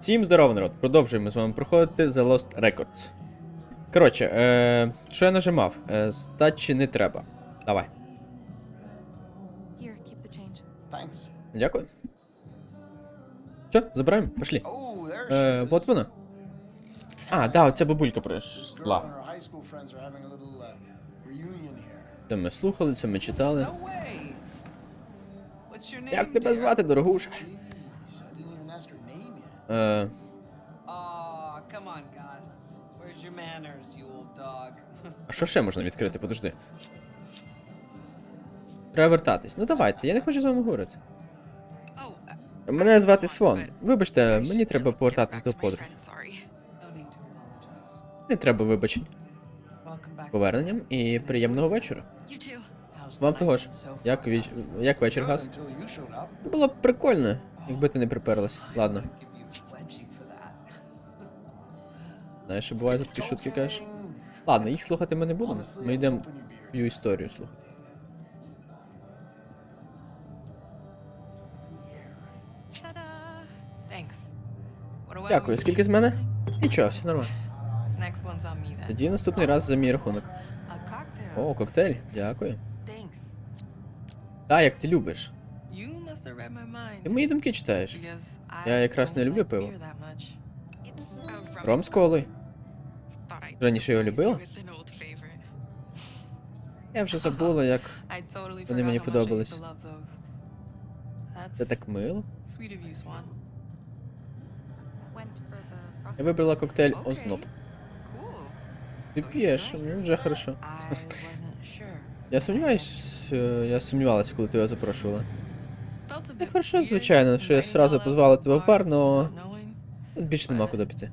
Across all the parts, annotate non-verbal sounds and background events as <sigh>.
Всім здорово, народ! Продовжуємо з вами проходити The Lost Records. Коротше, е, що я нажимав? Е, здачі не треба. Давай. Here, keep the change. Thanks. Дякую. Все, забираємо, пошли. Oh, Е, is. от вона. А, да, оця бабулька прийшла. uh. Це ми слухали, це ми читали. Як тебе звати, дорогуша? Dog? <laughs> а що ще можна відкрити? Подожди. Треба вертатись. Ну давайте, я не хочу з вами говорити. Oh, Мене звати Свон. Вибачте, мені треба повертатись до подруги. Не треба вибачень. Поверненням і приємного вечора. Вам того ж. Як, віч... Як вечір, газ? Було б прикольно, якби ти не приперлась. Ладно. Знаєш, що буває тут такі шутки кажеш? Ладно, їх слухати ми не будемо. Ми йдемо її історію слухати. Дякую. Скільки з мене? Нічого, все нормально. Тоді наступний раз за мій рахунок. О, коктейль, дякую. Так, як ти любиш. Ти мої думки читаєш. Я якраз не люблю пиво. Ром з колою. Раніше його любила? Я вже забула, як Вони мені подобались. це так мило. Я вибрала коктейль Озноб. Ти п'єш, ну вже хорошо. Я сумніваюсь, е, я сумнівалась, коли ти його запрошувала. Bit хорошо, звичайно, що я сразу позвала тебе в бар, но більше нема куди піти.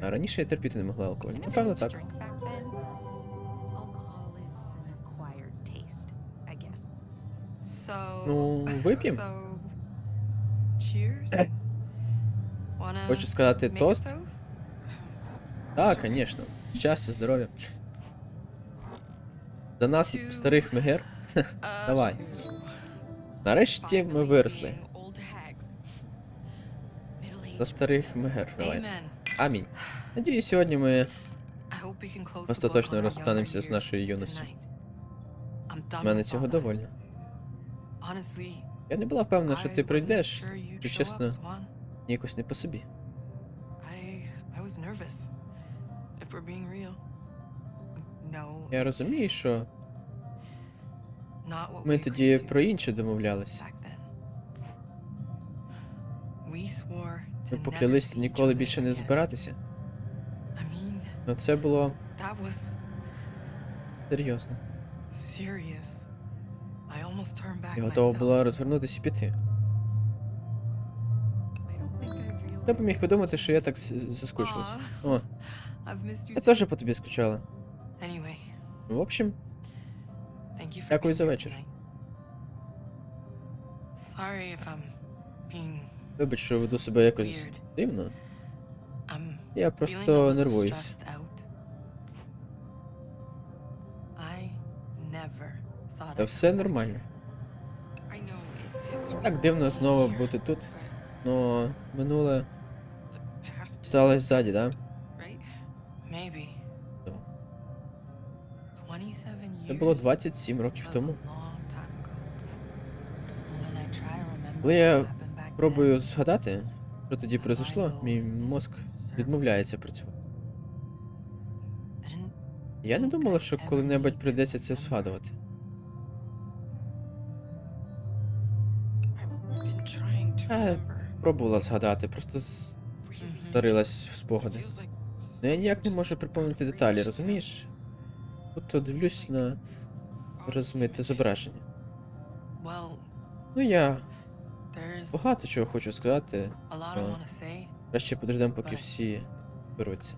А раніше я терпіти не могла алкоголь. Напевно, так. Ну, вип'ємо. <laughs> Хочу сказати тост. Так, звісно. Щастя, здоров'я. За нас, старих мегер. Uh, <laughs> Давай. Нарешті ми виросли. За старих мегер. Давай. Амінь. Надіюсь, сьогодні ми остаточно розстанемося з нашою юністю. З мене цього довольно. Я не була впевнена, що ти прийдеш. show чесно, якось не по собі. Я розумію, що ми тоді про інше домовлялись. Ми поклялись ніколи більше не збиратися. Ну це було серйозно. Я готова була розвернутися і піти. Хто б міг подумати, що я так заскучилась. О, я теж по тобі скучала. В общем, Дякую за вечір. Sorry if I'm being вибач, що веду себе якось дивно. Я просто нервуюсь. Та все нормально. Так дивно знову бути тут, но минуле сталося ззаді, да? Right? here. Maybe. Да. 27 years. Це було 27 років тому. Коли я Пробую згадати, що тоді произошло, мій мозк відмовляється працювати. Я не думала, що коли-небудь прийдеться це згадувати. Remember. Пробувала згадати, просто старилась в спогади. Ну я ніяк не можу припомнити деталі, розумієш? Тобто дивлюсь на розмите зображення. Ну я багато чого хочу сказати. say. Краще подождемо, поки всі беруться.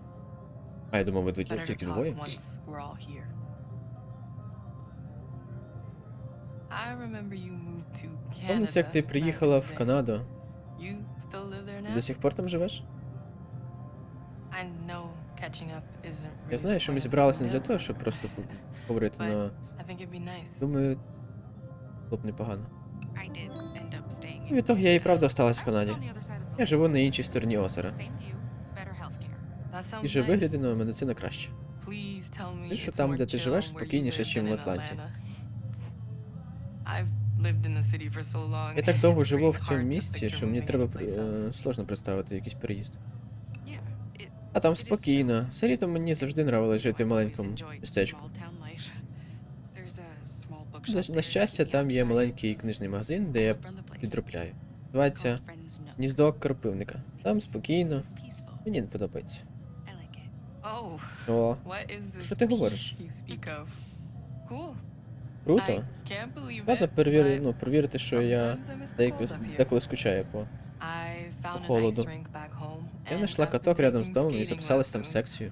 А я думав, ви тільки двоє. Пам'ятаєш, як ти приїхала в. Канаду? До сих пор там живеш? Я знаю, що ми зібралися не для того, щоб просто по- <laughs> поговорити, але думаю, було б непогано. І від того я і правда осталась в Канаді. Я живу на іншій стороні озера. І же але медицина краще. Ти що там, де ти живеш, спокійніше, than в Атланті. Я так довго живу в цьому місці, що мені треба е, сложно представити якийсь переїзд. А там спокійно. Все літо мені завжди нравилось жити в маленькому містечку. На, на щастя, там є маленький книжний магазин, де я підробляю. Називається. Гніздо Кропивника. Там спокійно. Мені не подобається. О, Що ти говориш? круто. Ладно, it, ну, перевірити, що я here. деколи скучаю по. An холоду. Я знайшла каток рядом з домом і записалась там в секцію.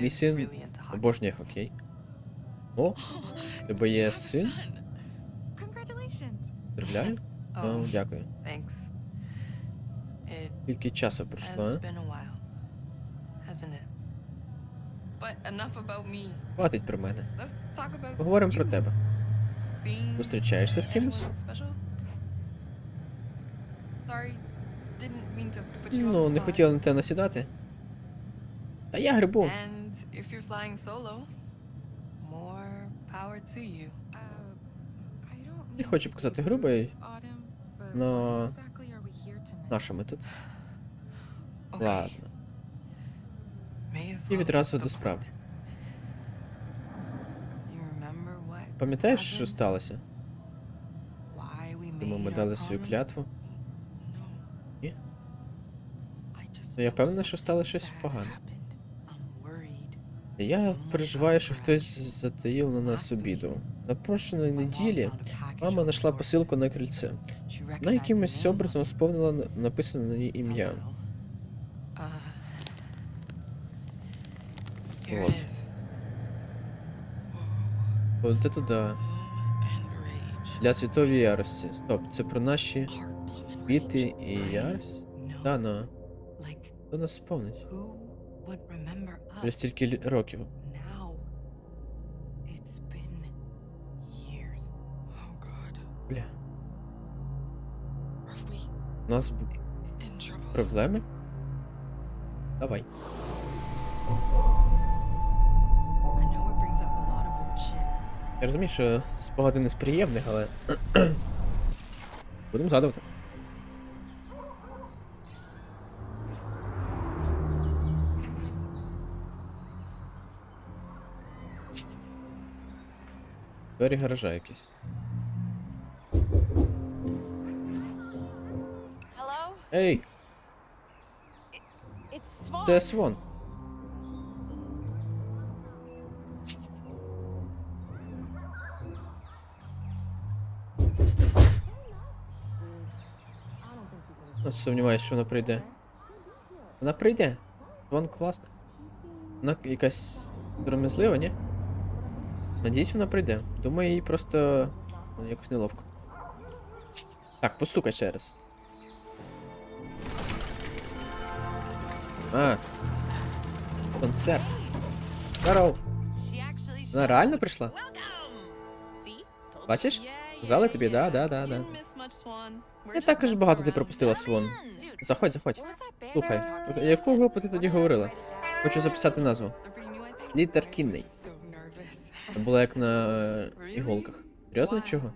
Мій син обожнює хокей. О, тебе є You have a син? son? Congratulations. Поздравляю. Oh, Ну, дякую. thanks. It Скільки часу пройшло, has а? been a while, hasn't it? But enough about me. Хватить про мене. Let's talk about Поговоримо про тебе. Зустрічаєшся з кимось? anyone special? Sorry, didn't mean to put you on Ну, the не spot. хотіла на тебе насідати. Та я грибу. And if you're flying solo, more power to you. Uh, I don't Не хочу to показати but но- why exactly are we here tonight? на що ми тут? Ладно. І відразу до справи. Пам'ятаєш, що сталося? Тому ми дали свою клятву. Ні? Ну, я know впевнений, що something стало щось погане. Я переживаю, що хтось затаїв на нас обіду. На прошлої неділі мама знайшла посилку на крильце. Вона якимось образом сповнила написане на ній ім'я. Вот. От це туди. Для світової ярості. Стоп, це про наші rage. і ярость? No. Да, ну. Хто нас сповнить? Вже стільки років. now? It's been years. Oh God. Бля. У нас б- in trouble? проблеми? Давай. I know it brings up a lot of old shit. Я розумію, що спогади не з приємних, але. <clears throat> Будемо згадувати. Двері гаража якісь. Hello? Ей, It's Swan. це Свон. Я Сумніваюся, що вона прийде. Вона прийде. Свон класна. Вона якась сором'язлива, ні? Надіюсь, вона прийде. Думаю, їй просто ну, якось неловко. Так, постукай ще раз. А. Концерт. Здоров. Вона реально прийшла? Бачиш? Сказали тобі, да, да, да, да. Не так аж багато ти пропустила, Свон. Заходь, заходь. Слухай, яку групу ти тоді говорила? Хочу записати назву. Слітер Кінний. Це було як на е, іголках. Серйозно чого?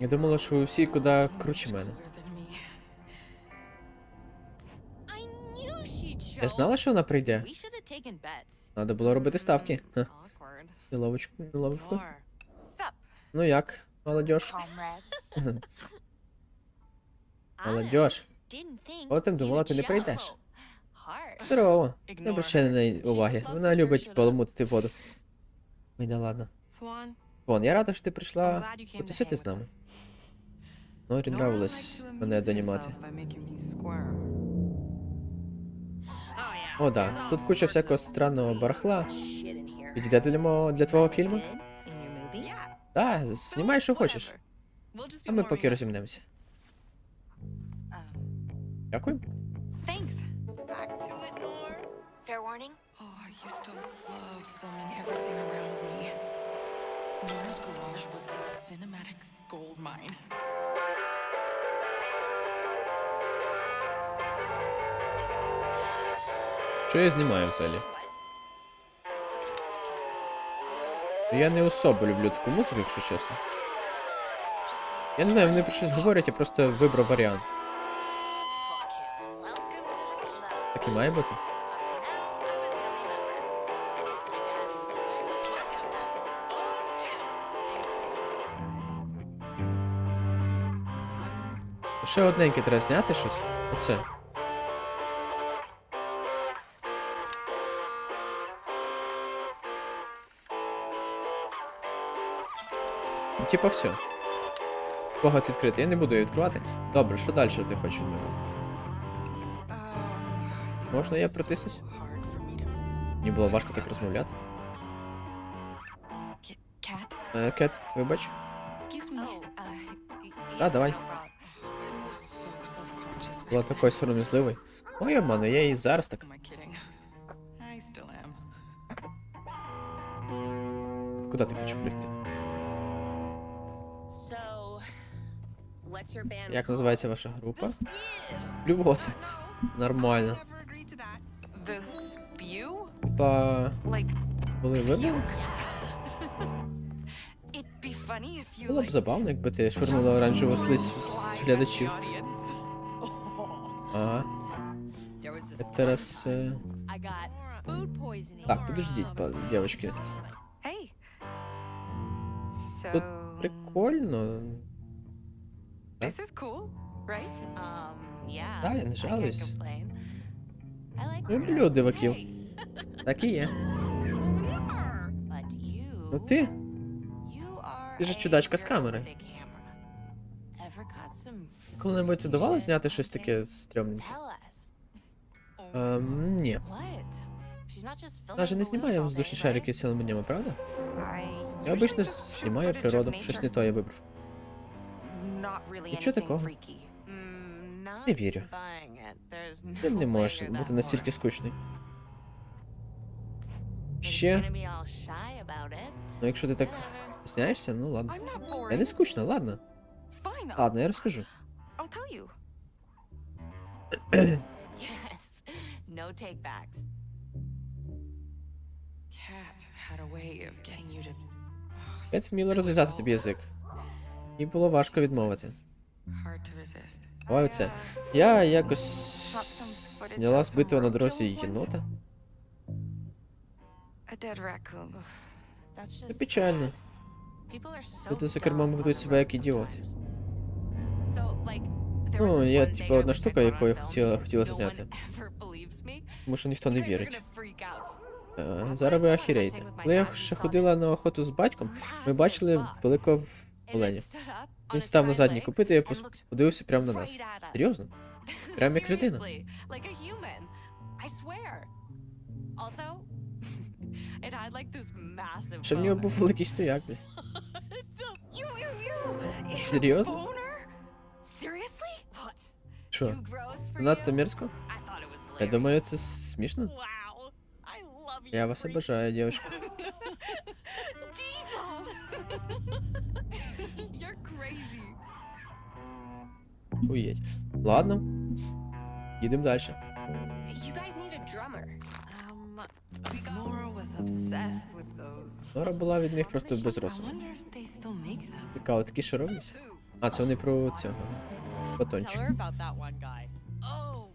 Я думала, що ви всі куди круче мене. Я знала, що вона прийде. Надо було робити ставки. Ха. Ловочку, ловочку. Ну як, молодіж? Молодіж. Потім думала, ти не прийдеш. Здорово. Не обращай на неї уваги. Вона любить баламутити воду. Ой, да ладно. Swan, Вон, я рада, що ти прийшла потусити з нами. Норі нравилось мене донімати. squirm. О, да, тут куча всякого странного барахла. Підійде для, для твого фільму? Да, знімай, що хочеш. А ми поки розімнемося. Um, Дякую. Fair warning? Oh, I used to love filming everything around. Nora's garage was a cinematic gold mine. Що я знімаю взагалі? Це я не особо люблю таку музику, якщо чесно. Я не знаю, вони про щось говорять, я просто вибрав варіант. Так і має бути. Ще одненьке треба зняти щось. Оце. Ну, Типа все. Спогад відкритий. Я не буду її відкривати. Добре, що далі ти хочеш від мене? Можна я протиснусь? Мені було важко так розмовляти. Е, Кет, вибач. me. Да, давай. Була такою сором'язливою. Ой, обману, я і зараз так. Куди ти хочеш прийти? Як називається ваша група? Блювота. Нормально. Типа, були вибори? <laughs> Було б забавно, якби ти швирнула оранжеву слизь з глядачів. Ага. Е, got food poisoning. Так, дівчатки. Hey. Тут прикольно. Um, yeah. Да, я не жалуюсь. Люблю диваків. Так і є. Ну ти? ти ж a чудачка з камери. Коли-небудь shit зняти щось таке стрьомненьке? Ем, ні. Вона же не знімає воздушні шарики цілими днями, правда? Я обично знімаю природу, щось не то я вибрав. Нічого такого. Не вірю. Ти не можеш бути настільки скучний. Ще, ну якщо ти так зняєшся, ну ладно. Я не скучно, ладно. Ладно, я розкажу. I'll tell you. Yes. No takebacks. Cat had a way of getting you to. oh, Кет вміла розв'язати тобі язик. І було важко відмовити. Hard to resist. Давай оце. Я якось зняла збитого на дорозі єнота. A dead raccoon. That's Це just печально. People are so Люди за кермом dumb ведуть the себе як ідіоти. sometimes. Ну, є типа одна штука, яку я хотіла, хотіла зняти. Тому що ніхто не вірить. Е, Зараз ви охереєте. Коли я ще ходила на охоту з батьком, ми бачили великого оленя. Він став на задні копити and пос- подивився прямо на нас. Серйозно? <laughs> Прям як людина. <laughs> Ще в нього був великий стояк! <laughs> Серйозно? Boner? Seriously? What? Що? Too gross for Надто you? мерзко? Я думаю, це смішно. Wow. I love you. Я вас обожаю, дівчатка. Jesus. You're crazy. Уєть. Ладно. Їдемо далі. You guys need a drummer. Um, Nora was obsessed with those. Нора була від них просто без I розуму. wonder if they still make them. Цікаво, такі що роблять? А, це вони про цього. Батончик. Oh.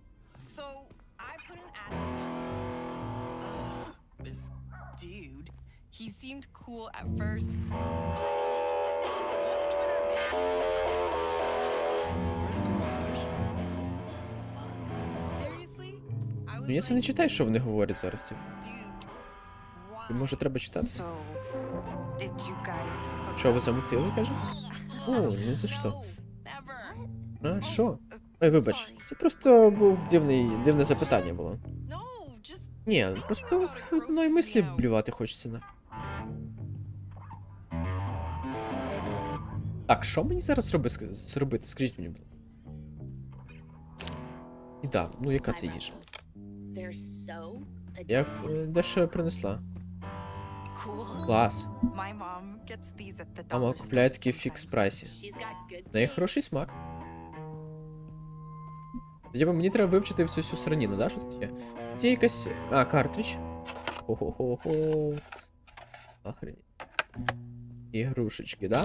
He seemed cool at first, but here's the thing. Wanted to join our band. Was cool for up in Nora's garage. What the fuck? Seriously? I was Ну я це не like, читаю, що вони говорять зараз. Типу. dude, why? Може треба читати? So, did you guys hook Що ви up? замутили, каже? О, ні за що. No, never. А, що? Ой, вибач, це просто був дивний, дивне запитання було. No, just Ні, просто в одної мислі блювати хочеться на. Так, що мені зараз зроби, ск- зробити? Скажіть мені, будь. Їда, ну яка це їжа? They're so Я addicting. е, дещо принесла. Клас. Мама купляє такі в фікс прайсі. В неї хороший смак. Тоді мені треба вивчити всю цю сраніну, да? Що є? Тут є якась. А, картридж. Хо-хо-хо-хо. Охренеть. Ігрушечки, да?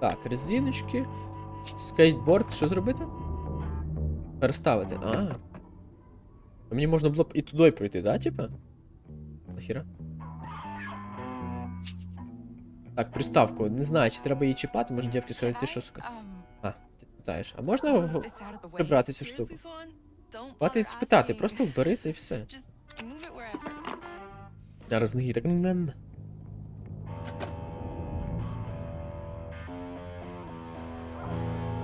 Так, резиночки. Скейтборд, що зробити? Переставити. А. А Мені можна було б і туди пройти, да, типа? Нахіра? Так, приставку. Не знаю, чи треба її чіпати, може дівки скажуть, ти що, сука. А, ти питаєш. А можна в... прибрати цю штуку? Хватить спитати, просто вберися і все. Зараз ноги так.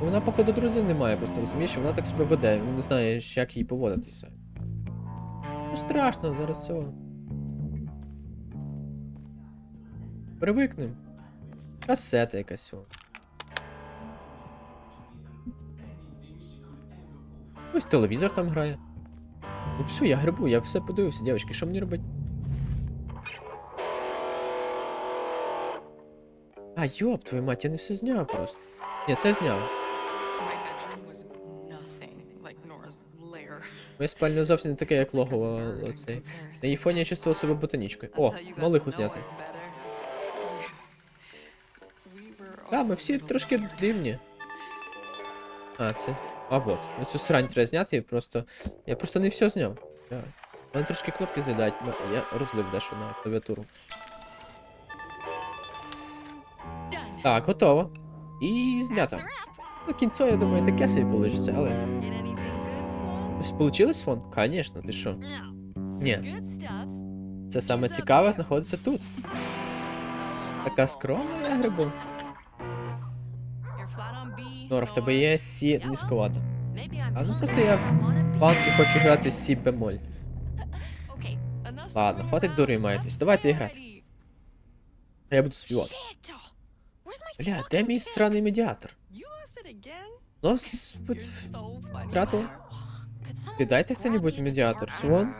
Вона, походу, друзів немає, просто розумієш, вона так себе веде, вона не знає, як їй поводитися. Ну страшно, зараз цього. Привикнем. Касета якась. Ось телевізор там грає. Ну все, я грибу, я все подивився, дівчатки, що мені робити? А, йоп, твою мать, я не все зняв просто. Ні, це зняв. Моя спальня зовсім не таке, як логово оцей. На її фоні я чувствував себе ботанічкою. О, малих узняти. Так, ми всі трошки дивні. А, це. А вот. Оцю срань треба зняти і просто. Я просто не все зняв. У мене трошки кнопки з'їдають, ну, я розлив дещо на клавіатуру. Так, готово. І знято. Ну, кінцо, я думаю, таке собі вийде, але. Ось получилось фон? Конечно, ти що? Ні, це саме цікаве знаходиться тут. Така скромна я грибу. Нора, в тебе є сі низьковато. А ну просто я в банки хочу грати сі бемоль. Ладно, хватить дурою маєтесь. Давайте грати. А я буду співати. My Бля, де мій сраний медіатор? Ну, втратив. Could Ти дайте хто-нибудь медіатор. Свон?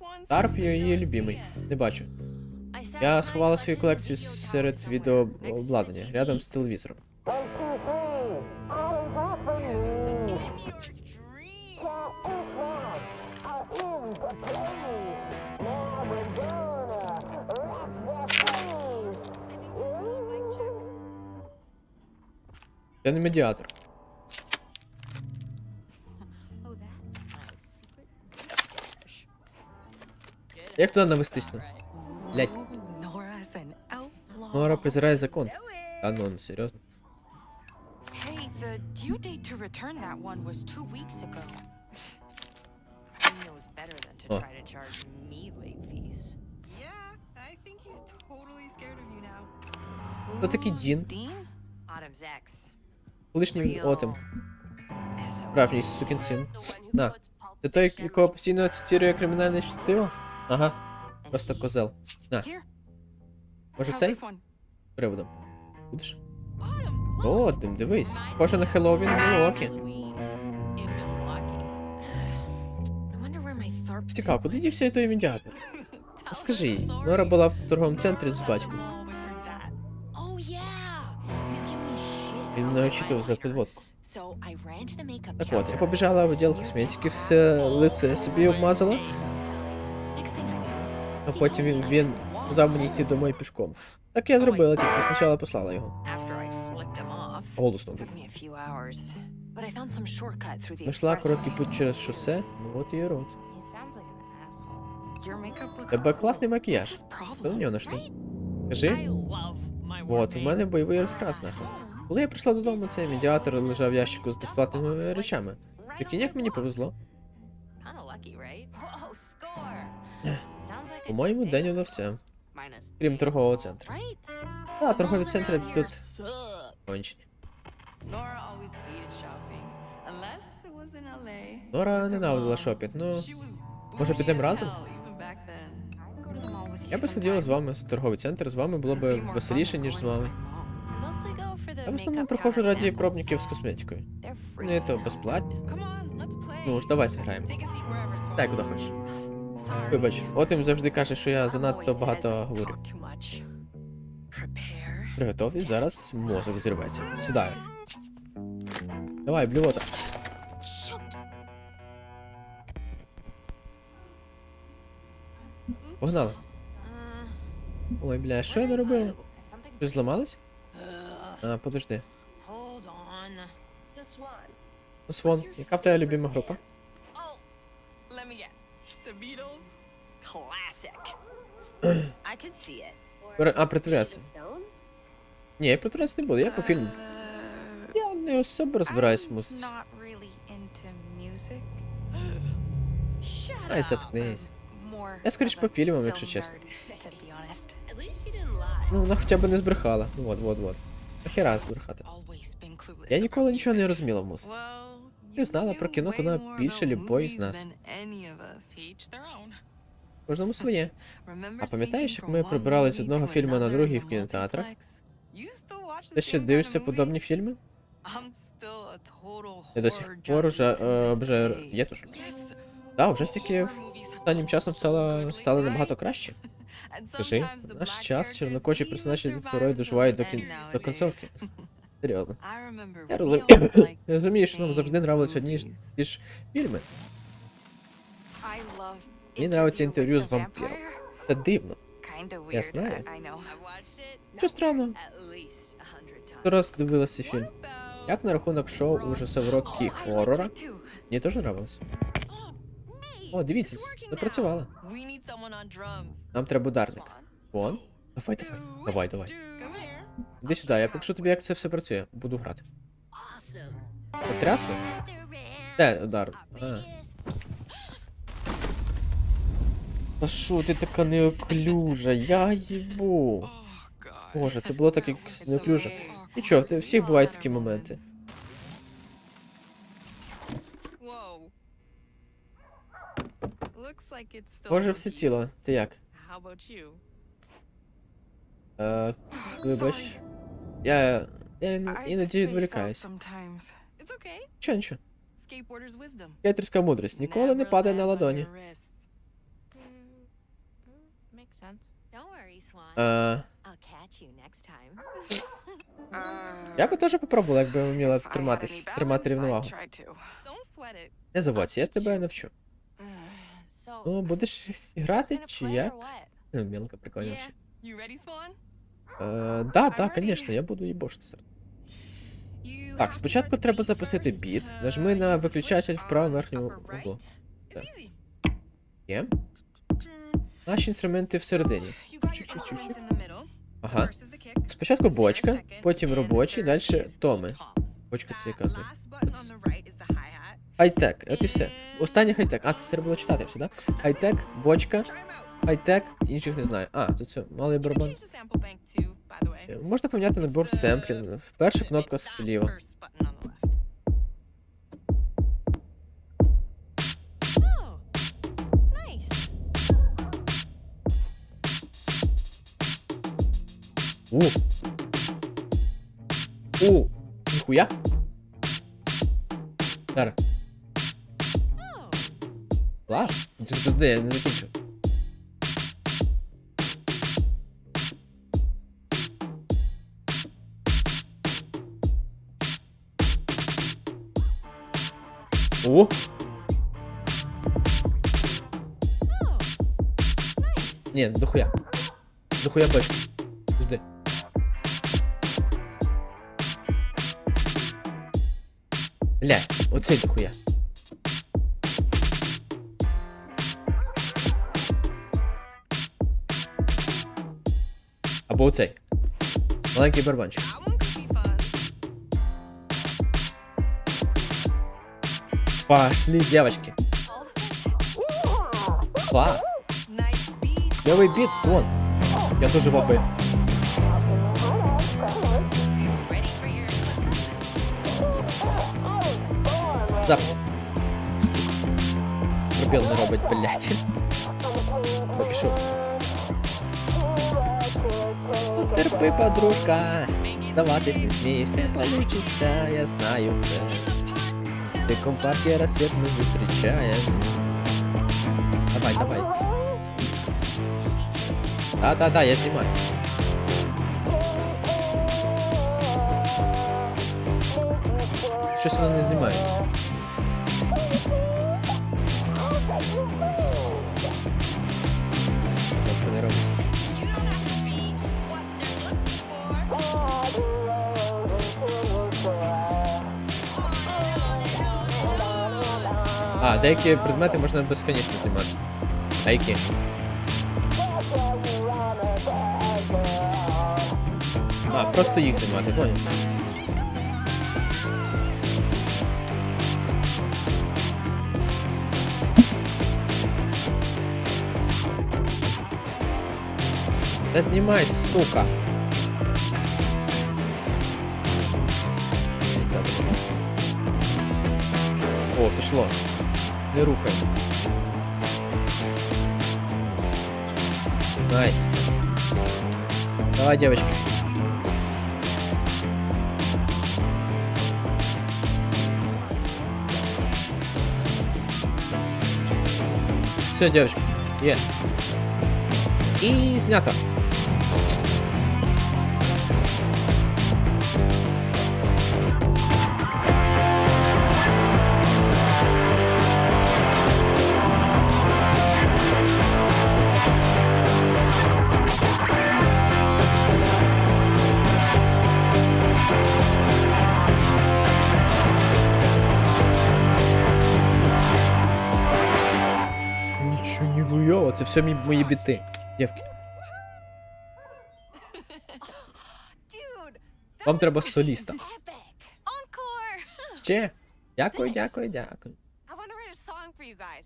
Ones? Тарп її любимий. Не бачу. Я сховала свою колекцію серед відеообладнання, рядом з телевізором. Це не медіатор. Як туди навестись? ну? Блять, Нора презирає закон. Do it. А ну, ну, серйозно. Hey, the due date to return that one was two weeks ago. He knows better than to Oh. try to charge me late fees. Yeah, I think he's totally scared of you now. Хто такий Who's Дін? Dean? Autumn's ex. Колишній Real отем. SOL. Справжній сукін син. The one who На. quotes Pulp Це той, Fiction. якого постійно цитує кримінальне чтиво? Ага, просто козел. На. Може цей? Приводом. Будеш? О, Дим, дивись. Схоже на Хеллоуін <sighs> Tharp Цікаво, куди дівся той медіатор? <laughs> Скажи їй. Нора була в торговому центрі з батьком. Oh. Він мене очитував за підводку. Так от, я побіжала в відділ косметики, все лице собі обмазала, а потім він, він сказав мені йти домой пішком. Так я зробила, тільки спочатку послала його. Голосно. Знайшла короткий путь через шосе, ну от і рот. Тебе класний макіяж. на нього? Right? Кажи. От, у мене бойовий розкрас нахуй. Коли я прийшла додому, цей медіатор лежав в ящику з безплатними речами. Прикинь, як мені повезло. По-моєму, день удався. Крім торгового центру. Right? Так, торгові центри тут кончені. Nora always hated shopping, unless it was in LA. Нора ненавидила шопінг, ну. She was може, підемо разом? hell, even back then. I go to the mall with you Я би сиділа з вами в торговий центр, з вами було б веселіше, ніж з вами. Я в основному приходжу раді пробників з косметикою. Ну і то безплатні. Ну ж, давай зіграємо. Дай куди хочеш. Вибач, от їм завжди каже, що я занадто багато говорю. Приготовтесь, зараз мозок зірветься. Сідаю. Давай, блювота. Погнали. Ой, бля, що я не робила? Щось зламалось? А, подожди. Свон, яка в тебе любима група? The Beatles? Classic. I could see it. Пере- А, притворятися. Stones? Ні, я притворятися не буду, я по фільму. Uh, Я не особо розбираюсь в музиці. not really into music. Shut Ай, up. заткнись. More Я скоріш of по a фільмам, film якщо чесно. nerd, to be honest. At least she didn't lie. Ну, вона хоча б не збрехала. Вот, вот, вот. Нахіра збрехати. Always been clueless Я about ніколи нічого не music. розуміла в музиці. Well, Ти знала про кіно more більше любої з нас. Кожному своє. А пам'ятаєш, як ми прибирали з одного фільму на другий в кінотеатрах? Ти ще дивишся подобні фільми? Я до сих пор уже е, day. є. Yes, Да, вже стільки останнім часом стало, lately, набагато краще. Скажи, в наш час чорнокожі персонажі until доживають до, кін... до концовки. Серйозно. Я we розум- <coughs> Я розумію, що нам завжди same нравились одні ж ті ж фільми. Мені нравиться інтерв'ю з вампіром. Це дивно. Я знаю. Що странно. Ти раз дивилася фільм. Як на рахунок шоу ужасів роки it too. Мені теж нравилось. О, дивіться, drums. Нам треба ударник. Вон. Давай, давай. Давай, давай. Іди сюди, я покажу тобі, як це все працює. Буду грати. Потрясно? Де удар? А. Та ти така неоклюжа? Я їбу. Боже, це було так якось неоклюже. Нічого, в всіх бувають такі моменти. Боже, все ціло. Ти як? Е, вибач. Я. Я іноді відволікаюсь. sometimes. It's okay. Нічого, нічого. Skateboarder's wisdom. Кейтерська мудрість. Ніколи не падає на ладоні. Swan. Е, time. я би теж попробувала, якби вміла триматись, тримати рівновагу. Не заводься, я тебе навчу. Ну, будеш <laughs> грати чи як? Ну, Мілка, прикольно. Е, да, да, конечно, я буду їбошитися. Так, спочатку треба запустити біт. Нажми на виключатель в правому верхньому углу. Так. Є? Наші інструменти всередині. Middle. Ага. Спочатку бочка, потім робочий, далі томи. Бочка це яка Хай-тек, от і все. Останній хай-тек. А, це треба було читати все, да? Хай-тек, бочка, хай-тек, інших не знаю. А, тут це малий барабан. Можна поміняти the- семплів. Перша кнопка зліва. У. У. Ніхуя. Зараз. Oh, Клас. Ти туди, я не закінчив. О, ні, дохуя. Дохуя бачу. Жди. Бля, оцей дохуя. Або оцей. Маленький барабанчик. Пошли, девочки. Класс. Клевый бит, слон. Я тоже бабы. Запись. Пробел на робот, блядь. спи, подруга, Даватись не смій, все получится, я знаю це. В диком парке рассвет мы зустрічаємо. Давай, давай. Да-да-да, я знімаю. Щось воно не знімається. Тобто не робить. А, деякі предмети можна безконечно знімати. А які? А, просто їх знімати, понял. Та знімай, сука. О, пішло. Не рухай. Найс. Давай, девочки. Все, девочки. Є. І знято. Нічого Все мі- мої біти. Дівки. Вам треба соліста. Ще. Дякую, дякую, дякую.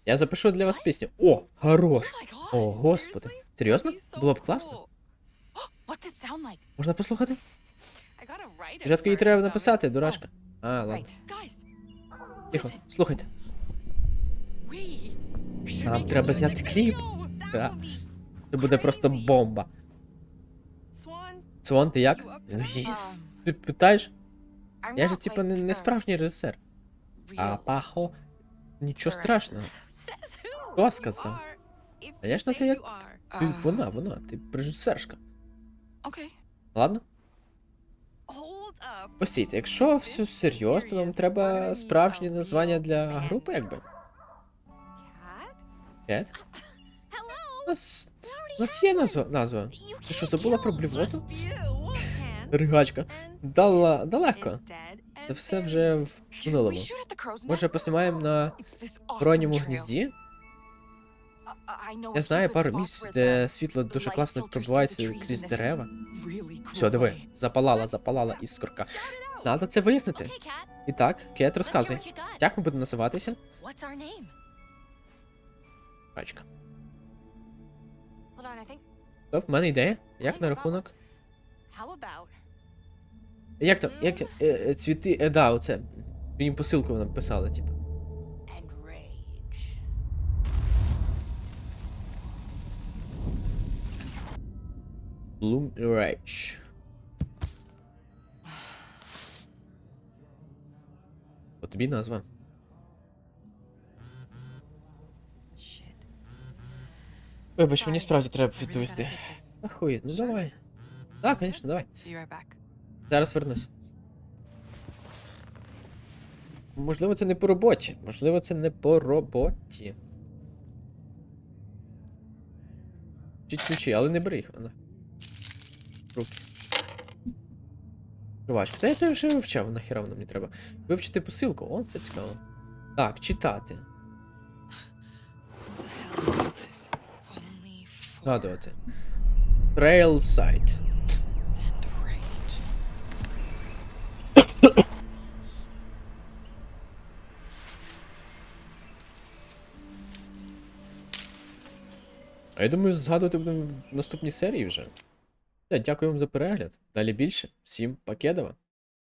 Я запишу для вас пісню. О, хорош. Oh. О, господи. Серйозно? Було б класно. <gasps> Можна послухати? Спочатку її треба написати, дурашка. А, ладно. Тихо, слухайте. Нам треба зняти кліп. Да. Це буде просто бомба. Свон, ти як? Ну, єс. Ти питаєш? Я ж типа не, не справжній режисер. А пахо. Нічого страшного. Хто сказав? say ти як- Ти, вона, вона, ти режисершка. Ладно? Постійте, якщо все серйозно, то нам треба справжнє названня для групи, якби. Кет? Нас, у нас є назва. назва. Ти що, забула про you. Ригачка. Дала, далеко. Це все вже в минулому. Може, поснімаємо на броньому гнізді? Я знаю пару місць, де світло дуже класно пробивається крізь дерева. Все, диви, запалала, запалала іскорка. Надо це вияснити. І так, Кет, розказуй. Як ми будемо називатися? What's То в мене ідея. Як на рахунок? Як то? Як е, е, цвіти. Е, да, оце. Мені посилку нам писали, типу. Bloom Rage. От тобі назва. Shit. Вибач, мені справді треба відповісти. Ахуй, ну давай. Так, звісно, давай. Зараз вернусь. Можливо, це не по роботі. Можливо, це не по роботі. Чи ключі, але не бери їх. Вона. Руки. Рувачка. Та я це вже вивчав, нахіра воно мені треба. Вивчити посилку, о, це цікаво. Так, читати. Згадувати. Trail Site. А я думаю, згадувати будемо в наступній серії вже. Дякую вам за перегляд. Далі більше. Всім покедова.